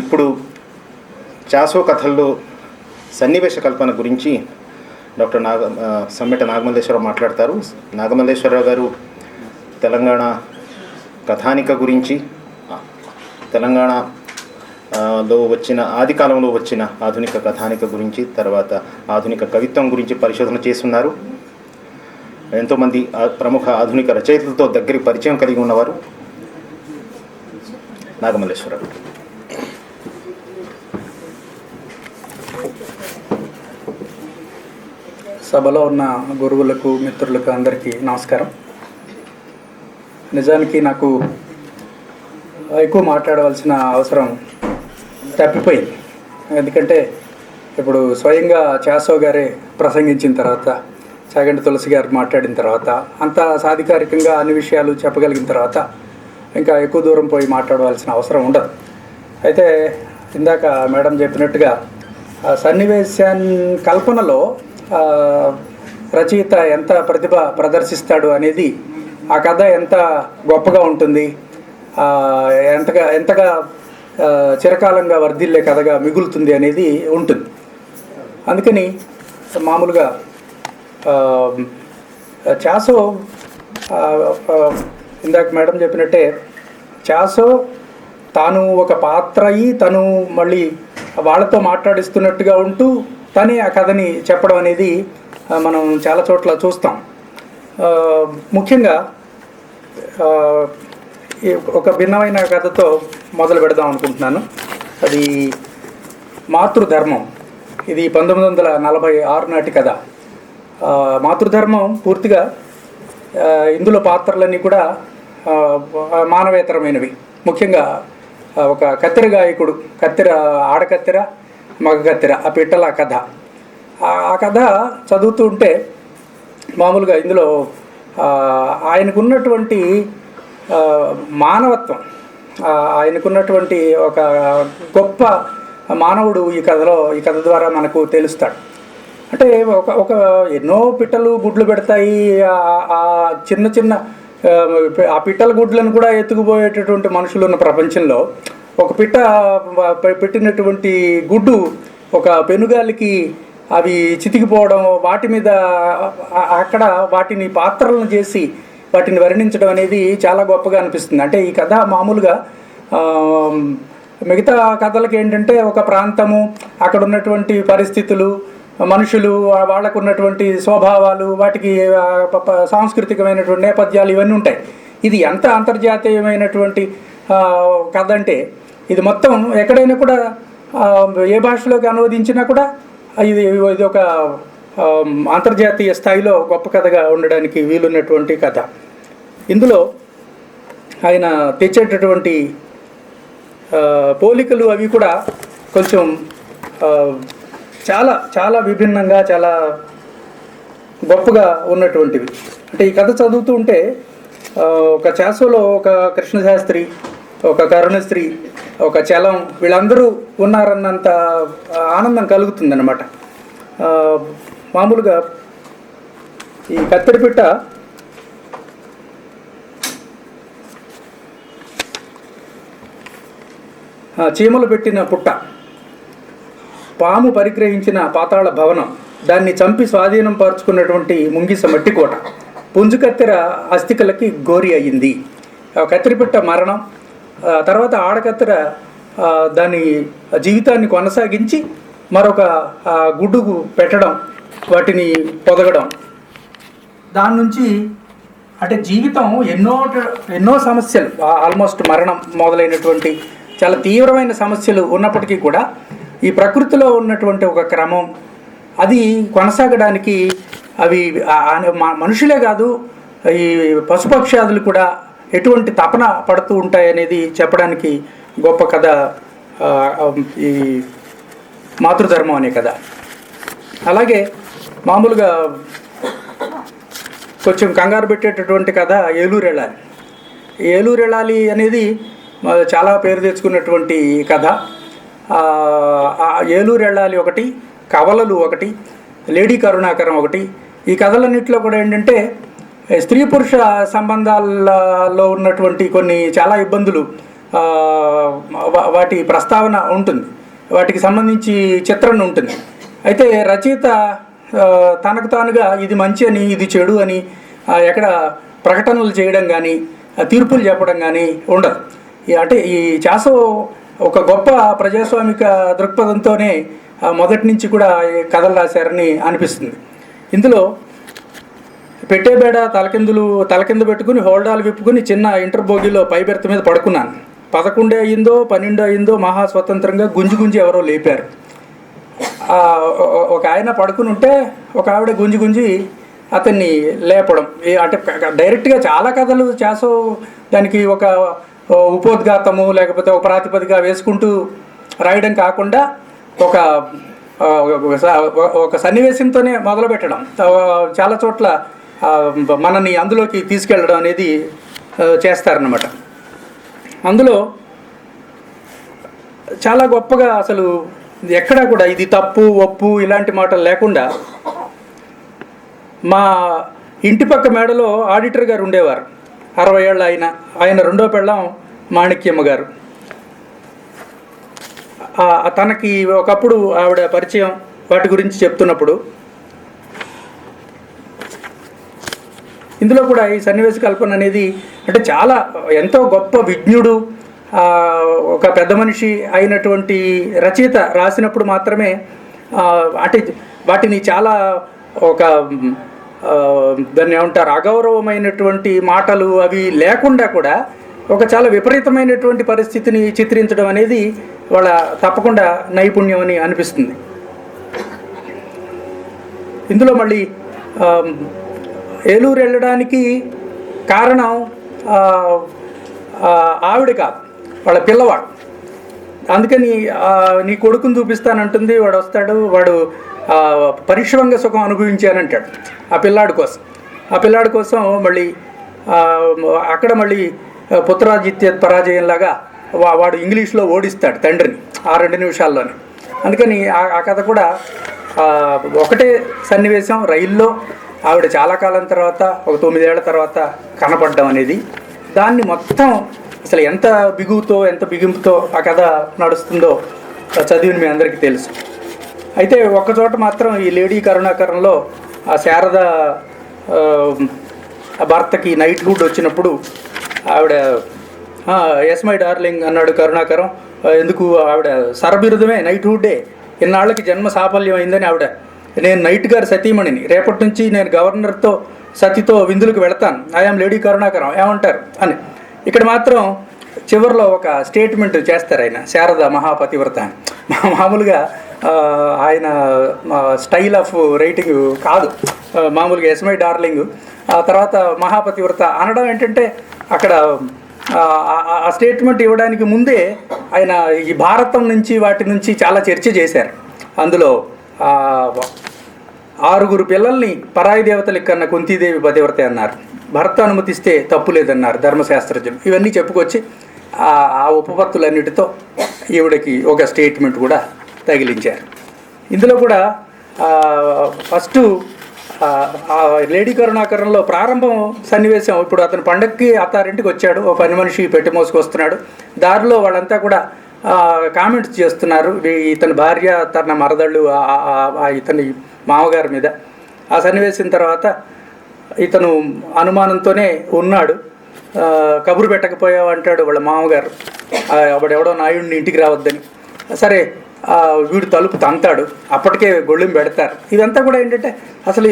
ఇప్పుడు చాసో కథల్లో సన్నివేశ కల్పన గురించి డాక్టర్ నాగ సమ్మెట నాగమల్లేశ్వరరావు మాట్లాడతారు. నాగమల్లేశ్వరరావు గారు తెలంగాణ కథానిక గురించి తెలంగాణ లో వచ్చిన ఆది కాలంలో వచ్చిన ఆధునిక కథానిక గురించి తర్వాత ఆధునిక కవిత్వం గురించి పరిశోధన చేస్తున్నారు. ఎంతోమంది ప్రముఖ ఆధునిక రచయితలతో దగ్గరికి పరిచయం కలిగి ఉన్నవారు నాగమల్లేశ్వరరావు. సభలో ఉన్న గురువులకు మిత్రులకు అందరికీ నమస్కారం. నిజానికి నాకు ఎక్కువ మాట్లాడవలసిన అవసరం తప్పిపోయింది. ఎందుకంటే ఇప్పుడు స్వయంగా చాసో గారే ప్రసంగించిన తర్వాత చాగంటి తులసి గారు మాట్లాడిన తర్వాత అంత సాధికారికంగా అన్ని విషయాలు చెప్పగలిగిన తర్వాత ఇంకా ఎక్కువ దూరం పోయి మాట్లాడవలసిన అవసరం ఉండదు. అయితే ఇందాక మేడం చెప్పినట్టుగా ఆ సన్నివేశాన్ కల్పనలో రచయిత ఎంత ప్రతిభ ప్రదర్శిస్తాడు అనేది ఆ కథ ఎంత గొప్పగా ఉంటుంది ఎంతగా ఎంతగా చిరకాలంగా వర్ధిల్లే కథగా మిగులుతుంది అనేది ఉంటుంది. అందుకని మామూలుగా చాసో ఇందాక మేడం చెప్పినట్టే చాసో తాను ఒక పాత్ర అయి తను మళ్ళీ వాళ్ళతో మాట్లాడిస్తున్నట్టుగా ఉంటూ తనే ఆ కథని చెప్పడం అనేది మనం చాలా చోట్ల చూస్తాం. ముఖ్యంగా ఒక భిన్నమైన కథతో మొదలు పెడదాం అనుకుంటున్నాను. అది మాతృధర్మం. ఇది పంతొమ్మిది వందల నలభై ఆరు నాటి కథ. మాతృధర్మం పూర్తిగా ఇందులో పాత్రలన్నీ కూడా మానవేతరమైనవి. ముఖ్యంగా ఒక కత్తెర గాయకుడు కత్తెర ఆడకత్తెర మగ కత్తెర ఆ పిట్టల కథ. ఆ కథ చదువుతూ ఉంటే మామూలుగా ఇందులో ఆయనకున్నటువంటి మానవత్వం ఆయనకున్నటువంటి ఒక గొప్ప మానవుడు ఈ కథలో ఈ కథ ద్వారా మనకు తెలుస్తాడు. అంటే ఒక ఒక ఎన్నో పిట్టలు గుడ్లు పెడతాయి ఆ చిన్న చిన్న ఆ, పిట్టల గుడ్లను కూడా ఎత్తుకుపోయేటటువంటి మనుషులు ఉన్న ప్రపంచంలో ఒక పిట్ట పెట్టినటువంటి గుడ్డు ఒక పెనుగాలికి అవి చితికిపోవడం వాటి మీద అక్కడ వాటిని పాత్రలను చేసి వాటిని వర్ణించడం అనేది చాలా గొప్పగా అనిపిస్తుంది. అంటే ఈ కథ మామూలుగా మిగతా కథలకి ఏంటంటే ఒక ప్రాంతము అక్కడ ఉన్నటువంటి పరిస్థితులు మనుషులు వాళ్ళకు ఉన్నటువంటి స్వభావాలు వాటికి ప- సాంస్కృతికమైనటువంటి నేపథ్యాలు ఇవన్నీ ఉంటాయి. ఇది ఎంత అంతర్జాతీయమైనటువంటి కథ అంటే ఇది మొత్తం ఎక్కడైనా కూడా ఏ భాషలోకి అనువదించినా కూడా ఇది ఇది ఒక అంతర్జాతీయ స్థాయిలో గొప్ప కథగా ఉండడానికి వీలున్నటువంటి కథ. ఇందులో ఆయన తెచ్చేటటువంటి పోలికలు అవి కూడా కొంచెం చాలా చాలా విభిన్నంగా చాలా గొప్పగా ఉన్నటువంటివి. అంటే ఈ కథ చదువుతూ ఉంటే ఒక చాసోలో ఒక కృష్ణశాస్త్రి ఒక కరుణశ్రీ ఒక చలం వీళ్ళందరూ ఉన్నారన్నంత ఆనందం కలుగుతుందన్నమాట. మామూలుగా ఈ కత్తెరపిట్ట చీమలు పెట్టిన పుట్ట. పాము పరిగ్రహించిన పాతాళ భవనం దాన్ని చంపి స్వాధీనం పరుచుకున్నటువంటి ముంగిస మట్టి పుంజుకత్తెర అస్థికలకి గోరి అయ్యింది కత్తిరిపిట్ట మరణం తర్వాత ఆడకత్తెర దాని జీవితాన్ని కొనసాగించి మరొక గుడ్డుకు పెట్టడం వాటిని పొదగడం. దాని నుంచి అంటే జీవితం ఎన్నో ఎన్నో సమస్యలు ఆల్మోస్ట్ మరణం మొదలైనటువంటి చాలా తీవ్రమైన సమస్యలు ఉన్నప్పటికీ కూడా ఈ ప్రకృతిలో ఉన్నటువంటి ఒక క్రమం అది కొనసాగడానికి అవి మనుషులే కాదు ఈ పశుపక్షాదులు కూడా ఎటువంటి తపన పడుతూ ఉంటాయనేది చెప్పడానికి గొప్ప కథ ఈ మాతృధర్మం అనే కథ. అలాగే మామూలుగా కొంచెం కంగారు పెట్టేటటువంటి కథ ఏలూరు వెళ్ళాలి అనేది చాలా పేరు తెచ్చుకున్నటువంటి కథ. ఏలూరు వెళ్ళాలి ఒకటి కవలలు ఒకటి లేడీ కరుణాకరం ఒకటి. ఈ కథలన్నింటిలో కూడా ఏంటంటే స్త్రీ పురుష సంబంధాలలో ఉన్నటువంటి కొన్ని చాలా ఇబ్బందులు వాటి ప్రస్తావన ఉంటుంది. వాటికి సంబంధించి చిత్రణ ఉంటుంది. అయితే రచయిత తనకు తానుగా ఇది మంచి అని ఇది చెడు అని ఎక్కడ ప్రకటనలు చేయడం కానీ తీర్పులు చెప్పడం కానీ ఉండదు. అంటే ఈ చాసో ఒక గొప్ప ప్రజాస్వామిక దృక్పథంతోనే మొదటి నుంచి కూడా ఈ కథలు రాశారని అనిపిస్తుంది. ఇందులో పెట్టేబేడ తలకిందులు తలకింద పెట్టుకుని హోల్డాలు విప్పుకుని చిన్న ఇంటర్ బోగిలో పైబెర్త మీద పడుకున్నాను. పదకొండే అయిందో పన్నెండు అయిందో మహా స్వతంత్రంగా గుంజి గుంజి ఎవరో లేపారు. ఒక ఆయన పడుకుని ఉంటే ఒక ఆవిడ గుంజి గుంజి అతన్ని లేపడం. అంటే డైరెక్ట్గా చాలా కథలు చేసో దానికి ఒక ఉపోద్ఘాతము లేకపోతే ఒక ప్రాతిపదిక వేసుకుంటూ రాయడం కాకుండా ఒక ఒక సన్నివేశంతోనే మొదలు పెట్టడం చాలా చోట్ల మనని అందులోకి తీసుకెళ్ళడం అనేది చేస్తారనమాట చేస్తారన్నమాట. అందులో చాలా గొప్పగా అసలు ఎక్కడా కూడా ఇది తప్పు ఒప్పు ఇలాంటి మాటలు లేకుండా మా ఇంటి పక్క మేడలో ఆడిటర్ గారు ఉండేవారు. అరవై ఏళ్ళ ఆయన ఆయన రెండో పెళ్ళం మాణిక్యమ్మ గారు. తనకి ఒకప్పుడు ఆవిడ పరిచయం వాటి గురించి చెప్తున్నప్పుడు ఇందులో కూడా ఈ సన్నివేశ కల్పన అనేది అంటే చాలా ఎంతో గొప్ప విజ్ఞుడు ఒక పెద్ద మనిషి అయినటువంటి రచయిత రాసినప్పుడు మాత్రమే అంటే వాటిని చాలా ఒక దాన్ని ఏమంటారు అగౌరవమైనటువంటి మాటలు అవి లేకుండా కూడా ఒక చాలా విపరీతమైనటువంటి పరిస్థితిని చిత్రించడం అనేది వాళ్ళ తప్పకుండా నైపుణ్యం అని అనిపిస్తుంది. ఇందులో మళ్ళీ ఏలూరు వెళ్ళడానికి కారణం ఆవిడ కాదు వాళ్ళ పిల్లవాడు. అందుకని నీ కొడుకుని చూపిస్తానంటుంది వాడు వస్తాడు వాడు పరిశ్రమంగా సుఖం అనుభవించానంటాడు ఆ పిల్లాడి కోసం. ఆ పిల్లాడి కోసం మళ్ళీ అక్కడ మళ్ళీ పుత్రాజిత్య పరాజయంలాగా వా- వాడు ఇంగ్లీష్లో ఓడిస్తాడు తండ్రిని ఆ రెండు నిమిషాల్లోనే. అందుకని ఆ ఆ కథ కూడా ఒకటే సన్నివేశం రైల్లో ఆవిడ చాలా కాలం తర్వాత ఒక తొమ్మిదేళ్ళ తర్వాత కనపడడం అనేది. దాన్ని మొత్తం అసలు ఎంత బిగువుతో ఎంత బిగింపుతో ఆ కథ నడుస్తుందో చదివిన మీ అందరికీ తెలుసు. అయితే ఒక్కచోట మాత్రం ఈ లేడీ కరుణాకరంలో ఆ శారద భర్తకి నైట్ హుడ్ వచ్చినప్పుడు ఆవిడ ఎస్ మై డార్లింగ్ అన్నాడు కరుణాకరం. ఎందుకు ఆవిడ సరబిరుదమే నైట్ డే ఇన్నాళ్ళకి జన్మ సాఫల్యం అయిందని ఆవిడ. నేను నైట్ గారు సతీమణిని. రేపటి నుంచి నేను గవర్నర్తో సతితో విందులకు వెళతాను. I am lady Karunakaram. ఏమంటారు? అని. ఇక్కడ మాత్రం చివరిలో ఒక స్టేట్మెంట్ చేస్తారు ఆయన శారద మహాపతివ్రత. మామూలుగా ఆయన స్టైల్ ఆఫ్ రైటింగ్ కాదు. మామూలుగా ఎస్మై డార్లింగ్ ఆ తర్వాత మహాపతివ్రత అనడం ఏంటంటే అక్కడ ఆ, స్టేట్మెంట్ ఇవ్వడానికి ముందే ఆయన ఈ భారతం నుంచి వాటి నుంచి చాలా చర్చ చేశారు. అందులో ఆరుగురు పిల్లల్ని పరాయి దేవతలకి కన్న కుంతీదేవి పతివ్రత అన్నారు. భర్త అనుమతిస్తే తప్పు లేదన్నారు ధర్మశాస్త్రజ్ఞులు. ఇవన్నీ చెప్పుకొచ్చి ఆ ఉపపత్తులన్నిటితో ఈవిడకి ఒక స్టేట్మెంట్ కూడా తగిలించారు. ఇందులో కూడా ఫస్ట్ లేడీ కరుణాకరంలో ప్రారంభం సన్నివేశం ఇప్పుడు అతను పండక్కి అత్తారింటికి వచ్చాడు. ఓ పని మనిషి పెట్టి మోసుకొస్తున్నాడు. దారిలో వాళ్ళంతా కూడా కామెంట్స్ చేస్తున్నారు. ఇతని భార్య తన మరదళ్ళు ఇతని మామగారి మీద. ఆ సన్నివేశం తర్వాత ఇతను అనుమానంతోనే ఉన్నాడు. కబురు పెట్టకపోయావు అంటాడు వాళ్ళ మామగారు. వాడు ఎవడో నాయుడిని ఇంటికి రావద్దని. సరే వీడు తలుపు తంతాడు. అప్పటికే గొళ్ళెం పెడతారు. ఇదంతా కూడా ఏంటంటే అసలు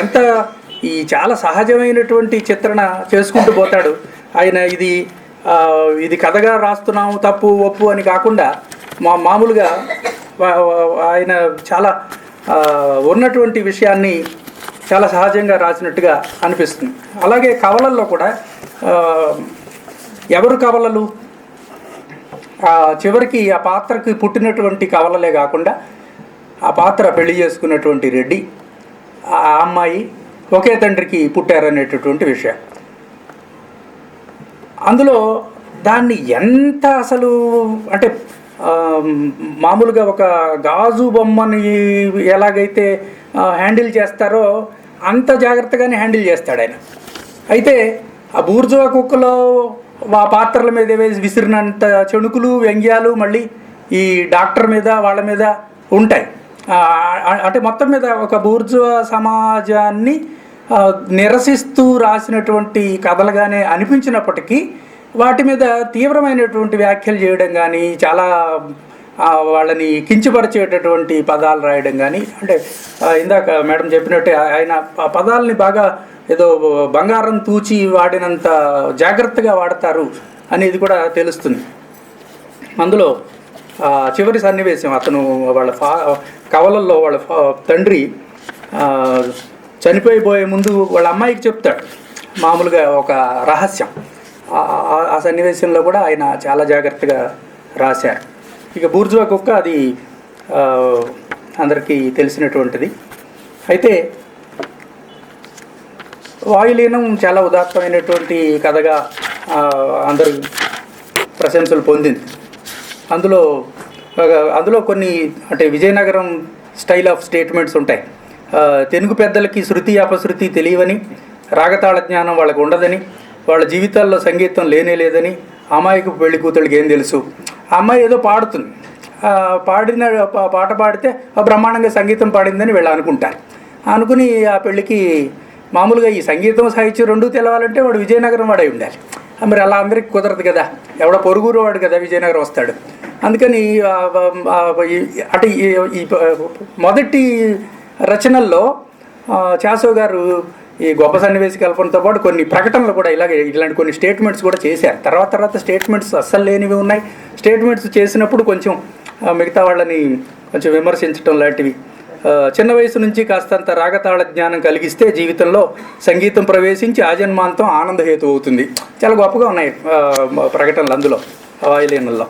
ఎంత ఈ చాలా సహజమైనటువంటి చిత్రణ చేసుకుంటూ పోతాడు. ఆయన ఇది ఇది కథగా రాస్తున్నాము తప్పు ఒప్పు అని కాకుండా మా మామూలుగా ఆయన చాలా ఉన్నటువంటి విషయాన్ని చాలా సహజంగా రాసినట్టుగా అనిపిస్తుంది. అలాగే కవలల్లో కూడా ఎవరు కవలలు? చివరికి ఆ పాత్రకి పుట్టినటువంటి కవలలే కాకుండా ఆ పాత్ర పెళ్ళి చేసుకున్నటువంటి రెడ్డి ఆ అమ్మాయి ఒకే తండ్రికి పుట్టారనేటటువంటి విషయం. అందులో దాన్ని ఎంత అసలు అంటే మామూలుగా ఒక గాజు బొమ్మని ఎలాగైతే హ్యాండిల్ చేస్తారో అంత జాగ్రత్తగానే హ్యాండిల్ చేస్తాడు ఆయన. అయితే ఆ బూర్జువా కుక్కలో ఆ పాత్రల మీద వేసి విసిరినంత చెణుకులు వ్యంగ్యాలు మళ్ళీ ఈ డాక్టర్ మీద వాళ్ళ మీద ఉంటాయి. అంటే మొత్తం మీద ఒక బూర్జువా సమాజాన్ని నిరసిస్తూ రాసినటువంటి కథలుగానే అనిపించినప్పటికీ వాటి మీద తీవ్రమైనటువంటి వ్యాఖ్యలు చేయడం కానీ చాలా వాళ్ళని కించపరిచేటటువంటి పదాలు రాయడం కానీ అంటే ఇందాక మేడం చెప్పినట్టే ఆయన పదాలని బాగా ఏదో బంగారం తూచి వాడినంత జాగ్రత్తగా వాడతారు అనేది కూడా తెలుస్తుంది. అందులో చివరి సన్నివేశం అతను వాళ్ళ ఫా కవలల్లో వాళ్ళ తండ్రి చనిపోయిపోయే ముందు వాళ్ళ అమ్మాయికి చెప్తాడు. మామూలుగా ఒక రహస్యం. ఆ- ఆ- సన్నివేశంలో కూడా ఆయన చాలా జాగ్రత్తగా రాశారు. ఇక బూర్జువా కుక్క అది అందరికీ తెలిసినటువంటిది. అయితే వాయులీనం చాలా ఉదాత్తమైనటువంటి కథగా అందరూ ప్రశంసలు పొందింది. అందులో అందులో కొన్ని అంటే విజయనగరం స్టైల్ ఆఫ్ స్టేట్మెంట్స్ ఉంటాయి. తెలుగు పెద్దలకి శృతి అపశృతి తెలియవని రాగతాళ జ్ఞానం వాళ్ళకు ఉండదని వాళ్ళ జీవితాల్లో సంగీతం లేనే లేదని అమ్మాయికి పెళ్ళి కూతుళ్ళకి ఏం తెలుసు? ఆ అమ్మాయి ఏదో పాడుతుంది. పాడిన పాట పాడితే బ్రహ్మాండంగా సంగీతం పాడిందని వీళ్ళు అనుకుంటారు. అనుకుని ఆ పెళ్ళికి మామూలుగా ఈ సంగీతం సాహిత్యం రెండూ తెలవాలంటే వాడు విజయనగరం వాడై ఉండాలి. మరి అలా అందరికి కుదరదు కదా. ఎవడో పొరుగురు వాడు కదా విజయనగరం వస్తాడు. అందుకని అటు ఈ మొదటి రచనల్లో చాసో గారు ఈ గొప్ప సన్నివేశ కల్పనతో పాటు కొన్ని ప్రకటనలు కూడా ఇలాగే ఇలాంటి కొన్ని స్టేట్మెంట్స్ కూడా చేశారు. తర్వాత తర్వాత స్టేట్మెంట్స్ అస్సలు లేనివి ఉన్నాయి. స్టేట్మెంట్స్ చేసినప్పుడు కొంచెం మిగతా వాళ్ళని కొంచెం విమర్శించడం లాంటివి. చిన్న వయసు నుంచి కాస్తంత రాగతాళ జ్ఞానం కలిగిస్తే జీవితంలో సంగీతం ప్రవేశించి ఆజన్మాంతం ఆనందహేతు అవుతుంది. చాలా గొప్పగా ఉన్నాయి ప్రకటనలు అందులో వాయులీనంలో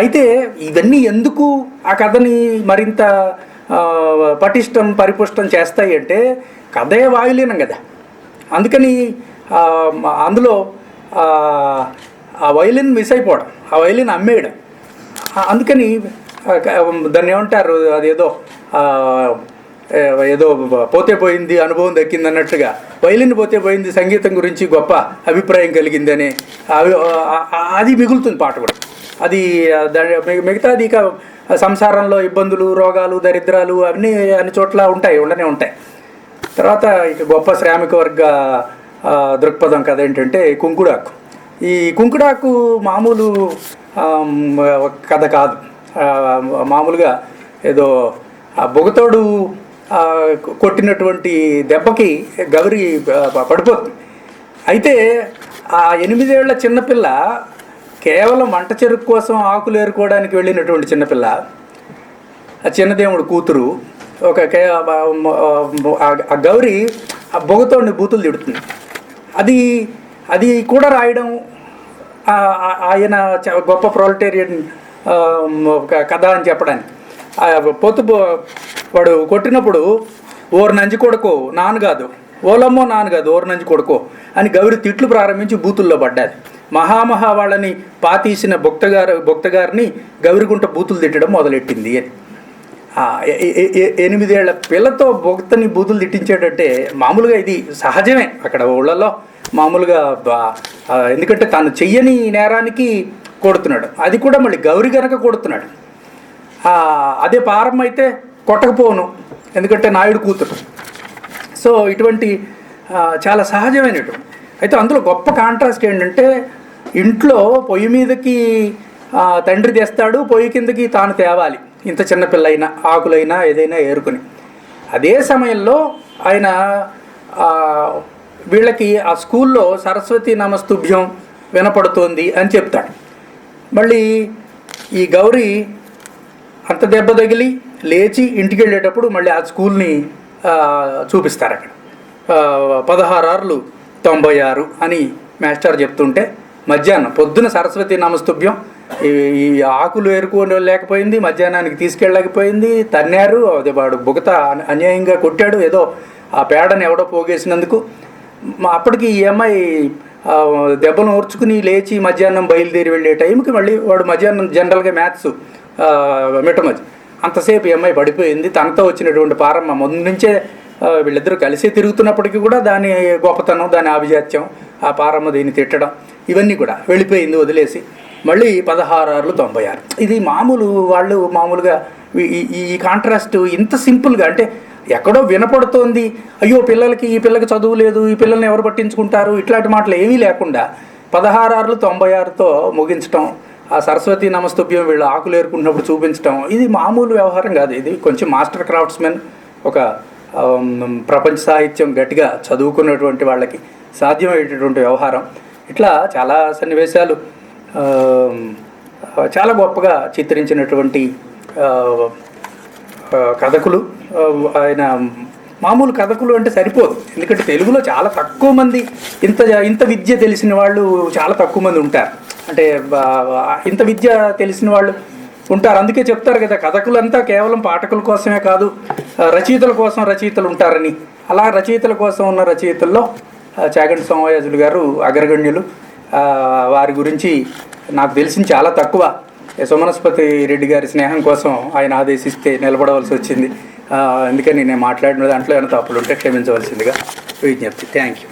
అయితే ఇవన్నీ ఎందుకు ఆ కథని మరింత పటిష్టం పరిపుష్టం చేస్తాయి అంటే కథే వాయులీనం కదా. అందుకని అందులో ఆ, వైలిన్ మిస్ అయిపోవడం ఆ వైలిన్ అమ్మేయడం. అందుకని దాన్ని ఏమంటారు అదేదో ఏదో పోతే పోయింది అనుభవం దక్కింది అన్నట్టుగా వైలిన్ పోతే పోయింది సంగీతం గురించి గొప్ప అభిప్రాయం కలిగిందని అవి అది మిగులుతుంది పాట కూడా. అది మిగతాది ఇక సంసారంలో ఇబ్బందులు రోగాలు దరిద్రాలు అన్నీ అన్ని చోట్ల ఉంటాయి ఉండనే ఉంటాయి. తర్వాత ఇక గొప్ప శ్రామిక వర్గ దృక్పథం కథ ఏంటంటే కుంకుడాకు. ఈ కుంకుడాకు మామూలు కథ కాదు. మామూలుగా ఏదో ఆ బొగతోడు కొట్టినటువంటి దెబ్బకి గౌరి పడిపోతుంది. అయితే ఆ ఎనిమిదేళ్ళ చిన్నపిల్ల కేవలం వంట చెరుకు కోసం ఆకులు ఏరుకోవడానికి వెళ్ళినటువంటి చిన్నపిల్ల ఆ చిన్నదేవుడు కూతురు ఒక కే- ఆ- గౌరి ఆ బొగతోడిని బూతులు తిడుతుంది. అది అది కూడా రాయడం ఆయన గొప్ప ప్రోలిటేరియన్ కథ అని చెప్పడానికి. పొత్తు వాడు కొట్టినప్పుడు ఓరు నంజి కొడుకో నాన్న కాదు. ఓలమ్మో నాన్న కాదు ఓరు నంజి కొడుకో అని గౌరి తిట్లు ప్రారంభించి బూతుల్లో పడ్డాది. మహామహా వాళ్ళని పాతీసిన భక్తగారు భక్తగారిని గౌరిగుంట బూతులు తిట్టడం మొదలెట్టింది అని. ఎనిమిదేళ్ళ పిల్లతో భక్తని బూతులు తిట్టించేటంటే మామూలుగా ఇది సహజమే అక్కడ ఊళ్ళలో. మామూలుగా బా- ఎందుకంటే తాను చెయ్యని నేరానికి కొడుతున్నాడు. అది కూడా మళ్ళీ గౌరి గనక కొడుతున్నాడు. అదే పారం అయితే కొట్టకపోను ఎందుకంటే నాయుడు కూతురు. సో ఇటువంటి చాలా సహజమైనటువంటి. అయితే అందులో గొప్ప కాంట్రాస్ట్ ఏంటంటే ఇంట్లో పొయ్యి మీదకి తండ్రి తెస్తాడు పొయ్యి కిందకి తాను తేవాలి. ఇంత చిన్నపిల్లైనా ఆకులైనా ఏదైనా ఏరుకుని. అదే సమయంలో ఆయన వీళ్ళకి ఆ స్కూల్లో సరస్వతి నమస్తుభ్యం వినపడుతోంది అని చెప్తాడు. మళ్ళీ ఈ గౌరీ అంత దెబ్బ తగిలి లేచి ఇంటికి వెళ్ళేటప్పుడు మళ్ళీ ఆ స్కూల్ని చూపిస్తారు అక్కడ. పదహారు ఆరులు తొంభై ఆరు అని మాస్టర్ చెప్తుంటే మధ్యాహ్నం పొద్దున సరస్వతి నమస్తుభ్యం. ఈ ఈ ఆకులు ఏరుకోని లేకపోయింది మధ్యాహ్నానికి తీసుకెళ్ళలేకపోయింది తన్నారు అది వాడు బుగత అన్యాయంగా కొట్టాడు ఏదో ఆ పేడని ఎవడో పోగేసినందుకు. అప్పటికి ఈ అమ్మాయి దెబ్బను ఓర్చుకుని లేచి మధ్యాహ్నం బయలుదేరి వెళ్ళే టైంకి మళ్ళీ వాడు మధ్యాహ్నం జనరల్గా మ్యాథ్స్ మిట్టమది అంతసేపు ఈ అమ్మాయి పడిపోయింది తనతో వచ్చినటువంటి పారమ్మ ముందు నుంచే వీళ్ళిద్దరూ కలిసి తిరుగుతున్నప్పటికీ కూడా దాని గొప్పతనం దాని ఆభిజాత్యం ఆ పారమ్మ దీన్ని తిట్టడం ఇవన్నీ కూడా వెళ్ళిపోయింది వదిలేసి మళ్ళీ పదహారు ఆరులు తొంభై ఆరు ఇది మామూలు వాళ్ళు మామూలుగా ఈ- ఈ కాంట్రాస్ట్ ఇంత సింపుల్గా అంటే ఎక్కడో వినపడుతోంది అయ్యో పిల్లలకి ఈ పిల్లకి చదువు లేదు ఈ పిల్లల్ని ఎవరు పట్టించుకుంటారు ఇట్లాంటి మాటలు ఏమీ లేకుండా పదహారు ఆరులు తొంభై ఆరుతో ముగించడం ఆ సరస్వతి నమస్తుభ్యం వీళ్ళు ఆకులు ఏరుకుంటున్నప్పుడు చూపించడం ఇది మామూలు వ్యవహారం కాదు. ఇది కొంచెం మాస్టర్ క్రాఫ్ట్స్మెన్ ఒక ప్రపంచ సాహిత్యం గట్టిగా చదువుకున్నటువంటి వాళ్ళకి సాధ్యమయ్యేటటువంటి వ్యవహారం. ఇట్లా చాలా సన్నివేశాలు చాలా గొప్పగా చిత్రించినటువంటి కథకులు ఆయన మామూలు కథకులు అంటే సరిపోదు. ఎందుకంటే తెలుగులో చాలా తక్కువ మంది ఇంత ఇంత విద్య తెలిసిన వాళ్ళు చాలా తక్కువ మంది ఉంటారు. అంటే ఇంత విద్య తెలిసిన వాళ్ళు ఉంటారు. అందుకే చెప్తారు కదా కథకులంతా కేవలం పాఠకుల కోసమే కాదు రచయితల కోసం రచయితలు ఉంటారని. అలా రచయితల కోసం ఉన్న రచయితల్లో ఆ, చాగంటి సోమయాజులు గారు అగ్రగణ్యులు. వారి గురించి నాకు తెలిసింది చాలా తక్కువ. సుమనస్పతి రెడ్డి గారి స్నేహం కోసం ఆయన ఆదేశిస్తే నిలబడవలసి వచ్చింది. అందుకని నేను మాట్లాడిన దాంట్లో ఏమైనా తప్పులు ఉంటే క్షమించవలసిందిగా విజ్ఞప్తి. Thank you